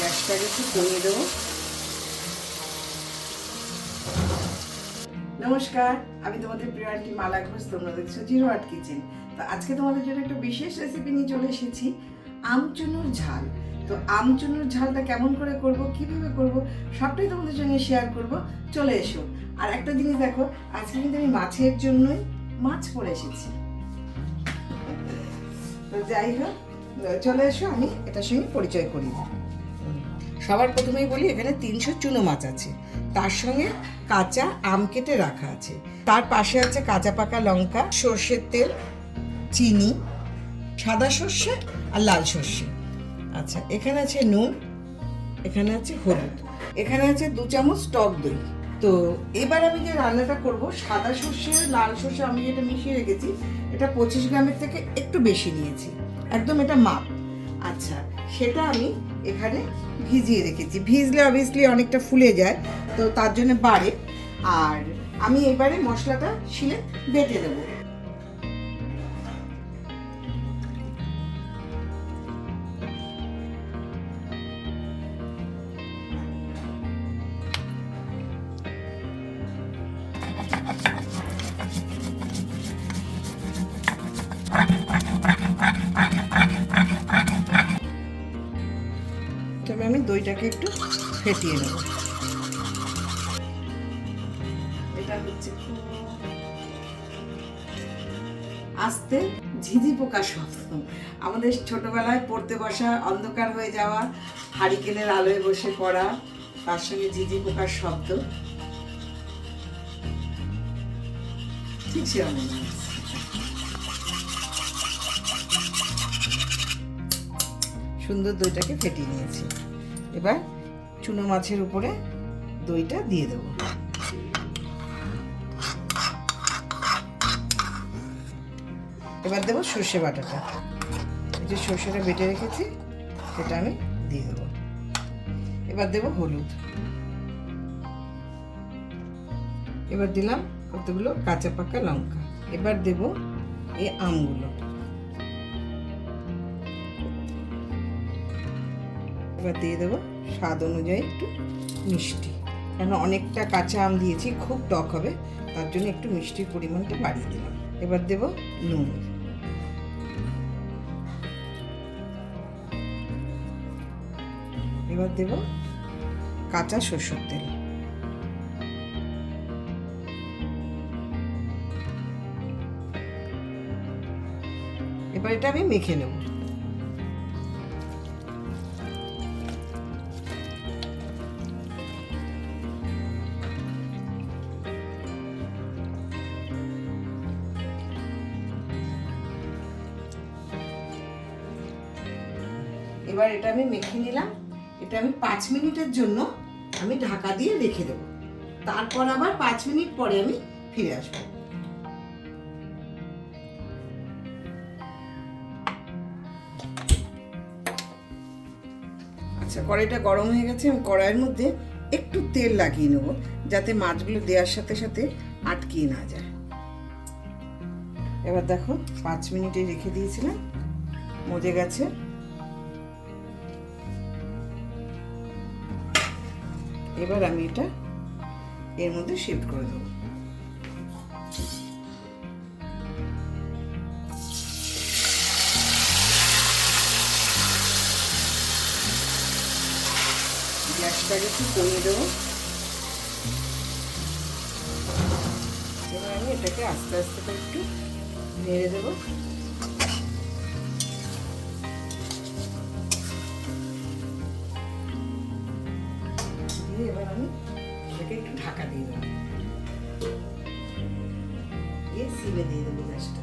গ্যাসটাকে একটু কমিয়ে দেবো। নমস্কার, আমি তোমাদের প্রিয় আন্টি মালা ঘোষ, তোমরা দেখছ জিরো আর্ট কিচেন। তো আজকে তোমাদের জন্য একটা বিশেষ রেসিপি নিয়ে চলে এসেছি, আমচুনুর ঝাল। তো আমচুনুর ঝালটা কেমন করে করব, কীভাবে করব, সবটাই তোমাদের সঙ্গে শেয়ার করব। চলে এসো। আর একটা জিনিস দেখো, আজকে কিন্তু আমি মাছের জন্যই মাছ পরে এসেছি। তো যাই হোক, চলে এসো, আমি এটার সঙ্গে পরিচয় করি সবার প্রথমেই বলি, এখানে তিনশো চুনো মাছ আছে। তার সঙ্গে কাঁচা আম কেটে রাখা আছে। তার পাশে আছে কাঁচা পাকা লঙ্কা, সর্ষের তেল, চিনি, সাদা সর্ষে আর লাল সর্ষে। আচ্ছা এখানে আছে নুন, এখানে আছে হলুদ। এখানে আছে দু চামচ টক দই। তো এবার আমি যে রান্নাটা করব, সাদা সর্ষে, লাল সর্ষে আমি যেটা মিশিয়ে রেখেছি, এটা পঁচিশ গ্রামের থেকে একটু বেশি নিয়েছি। একদম এটা মাপ। আচ্ছা সেটা আমি এখানে ভিজিয়ে রেখেছি। ভিজলে অবভিয়াসলি অনেকটা ফুলে যায়, তো তার জন্য বাড়ে। আর আমি এবারে মশলাটা শিলে বেটে দেবো। আমি দইটাকে একটু ফেটিয়ে নেব। এটা হচ্ছে আস্তে ঝিঝি পোকা শব্দ। আমাদের ছোটবেলায় পড়তে বসা অন্ধকার হয়ে যাওয়া, হারিকেনের আলোয় বসে পড়া, তার সঙ্গে ঝিঝি পোকার শব্দ। ঠিক সেরকম। সুন্দর দইটাকে ফেটিয়ে নিয়েছি। এবার চুনো মাছের উপরে দইটা দিয়ে দেবো। এবার দেবো সর্ষে বাটাটা। এই যে সর্ষেটা বেটে রেখেছি, সেটা আমি দিয়ে দেবো। এবার দেবো হলুদ। এবার দিলাম কতগুলো কাঁচা পাকা লঙ্কা। এবার দেবো এই আমগুলো। এবার দিয়ে দেবো স্বাদ অনুযায়ী একটু মিষ্টি। কেন অনেকটা কাঁচা আম দিয়েছি, খুব টক হবে, তার জন্য একটু মিষ্টির পরিমাণটা বাড়িয়ে দিলাম এবার দেবো নুন। এবার দেবো কাঁচা সরষের তেল। এবার এটা আমি মেখে নেব। এবার এটা আমি মেখে নিলাম। এটা আমি পাঁচ মিনিটের জন্য আমি ঢাকা দিয়ে রেখে দেবো। তারপর আবার পাঁচ মিনিট পরে আমি ফিরে আসব। আচ্ছা কড়াইটা গরম হয়ে গেছে। আমি কড়াইয়ের মধ্যে একটু তেল লাগিয়ে নেব, যাতে মাছগুলো দেওয়ার সাথে সাথে আটকিয়ে না যায়। এবার দেখো, পাঁচ মিনিটে রেখে দিয়েছিলাম। মজে গেছে। এবার আমি এটা এর মধ্যে শিফট করে দেবো। গ্যাসটাকে একটু কমিয়ে দেবো। এবার আমি এটাকে আস্তে আস্তে করে একটু নেড়ে দেবো। আমি এটাকে একটু ঢাকা দিয়ে দেবো। দিয়ে সিমে দিয়ে দেবো গ্যাসটা।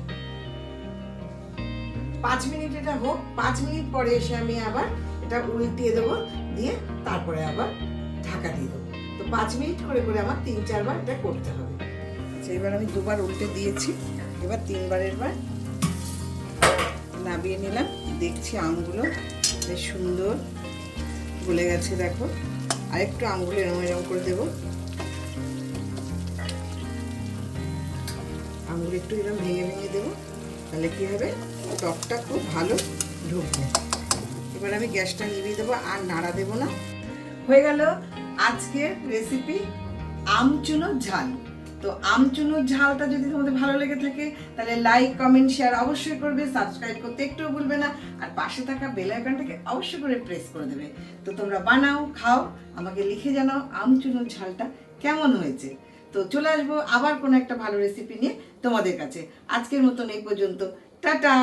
পাঁচ মিনিট এটা হোক, পাঁচ মিনিট পরে এসে আমি আবার এটা উল্টিয়ে দেবো, দিয়ে তারপরে আবার ঢাকা দিয়ে দেবো। তো পাঁচ মিনিট করে করে আমার তিন, চারবার এটা করতে হবে। আচ্ছা এবার আমি দুবার উল্টে দিয়েছি। এবার তিনবারের বার নাবিয়ে নিলাম। দেখছি আমগুলো বেশ সুন্দর গলে গেছে, দেখো। আর একটু আঙুলে এরম এরম করে দেবো। আঙুল একটু এরম ভেঙে ভেঙে দেবো। তাহলে কী হবে? টকটা খুব ভালো ঢুকবে। এবার আমি গ্যাসটা নিভিয়ে দেবো, আর নাড়া দেবো না। হয়ে গেল আজকের রেসিপি আমচুনো ঝাল। তো আমচুনো ঝালটা যদি তোমাদের ভালো লেগে থাকে, তাহলে লাইক কমেন্ট শেয়ার অবশ্যই করবে সাবস্ক্রাইব করতে একটুও ভুলবে না, আর পাশে থাকা বেল আইকনটাকে অবশ্যই করে প্রেস করে দেবে। তো তোমরা বানাও, খাও, আমাকে লিখে জানাও আমচুনো ঝালটা কেমন হয়েছে। তো চলে আসব আবার কোনো একটা ভালো রেসিপি নিয়ে তোমাদের কাছে। আজকের মতন এই পর্যন্ত। টাটা!